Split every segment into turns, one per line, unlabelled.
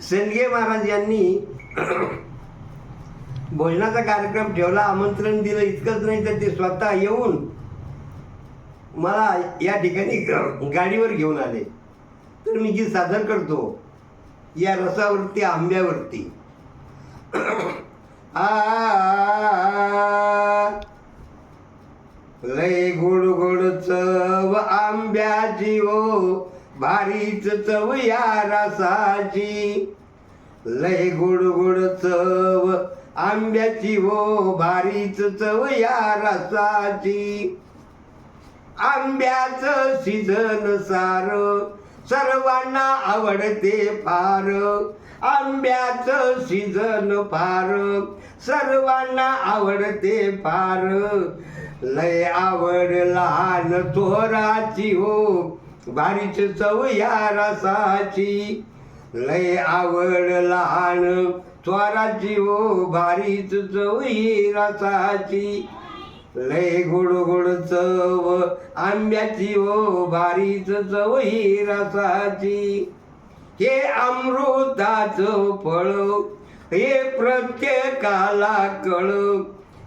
सेंडगे महाराज यांनी भोजनाचा कार्यक्रम ठेवला आमंत्रण दिलं इतकंच नाही तर ते स्वतः येऊन मला या ठिकाणी गाडीवर घेऊन आले. तर मी जी सादर करतो. या रसावरती आंब्यावरती. आ लय गोड गोड चव आंब्याची ओ. भारीच चव या रसाची. लय गोड गोड चव आंब्याची ओ भारीच चव या रसाची. आंब्याच सीजन सार सर्वांना आवडते फार. आंब्याच सीजन फार सर्वांना आवडते फार. लय आवड लहान चोराची हो भारीच चव या रसाची. लय आवड लहान चोराची हो भारीच चव ही रसाची. लय गोड गोड चव आंब्याची ओ भारीच चव ही रसाची. हे अमृताचं फळ हे प्रत्येकाला कळ.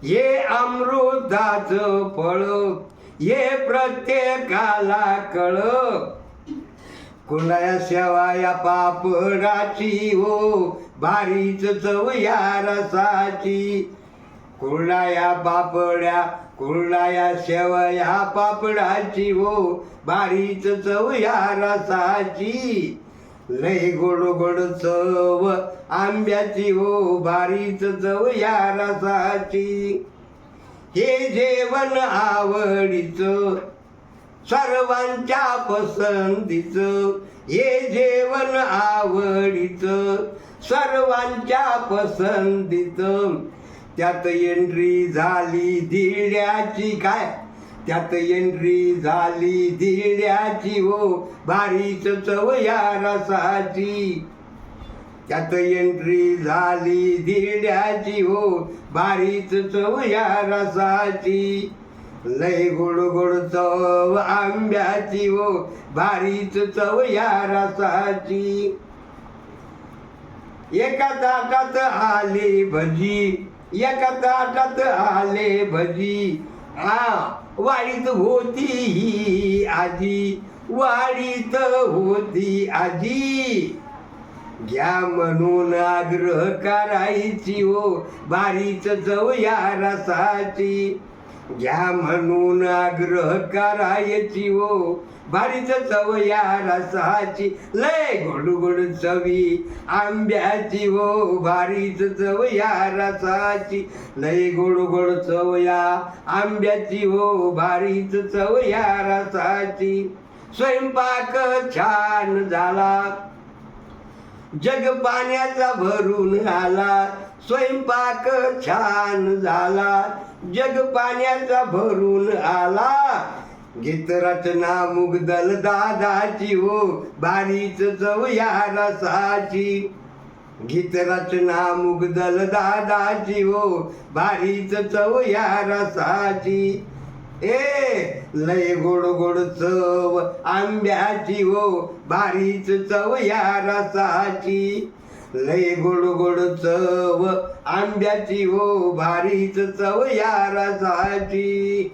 हे अमृताचं फळ हे प्रत्येकाला कळ. कुंडाया शेवाया पापडाची हो भारीच चव या रसाची. कुरडाया पापड्या कुरडाया शेवया पापडाची हो भारीच चव या रसाची. लय गोड गोड चव आंब्याची हो भारीच चव या रसाची. हे जेवण आवडीचं सर्वांच्या पसंतीचं. हे जेवण आवडीचं सर्वांच्या पसंतीचं. त्यात एंट्री झाली दिड्याची काय? त्यात एंट्री झाली दिड्याची हो भारीच चव या रसाची. त्यात एंट्री झाली दिड्याची हो बारीच चव या रसाची. लय गोड गोड चव आंब्याची हो बारीच चव या रसाची. एका ताटात आले भजी एका ताटात आले भजी. आ वाडीत होती ही आजी वाडीत होती आजी. घ्या म्हणून आग्रह करायची हो बारीच चव या रसाची. घ्या म्हणून आग्रह करायची हो बारीच चव या रसाची. लय गोड गोड चवी आंब्याची हो भारीच चव या रसाची. लय गोड गोड चव या आंब्याची हो भारीच चव या रसाची. स्वयंपाक छान झाला. जग पाण्याचा भरून आला स्वयंपाक छान झाला जग पाण्याचा भरून आला गीत रचना मुगदल दादाची हो बारीच चव या रसाची. गीत रचना मुगदल दादाची हो बारीच चव या रसाची. ए लय गोड गोड चव आंब्याची हो भारीच चव या रसाची. लय गोड गोड चव आंब्याची हो भारीच चव या रसाची.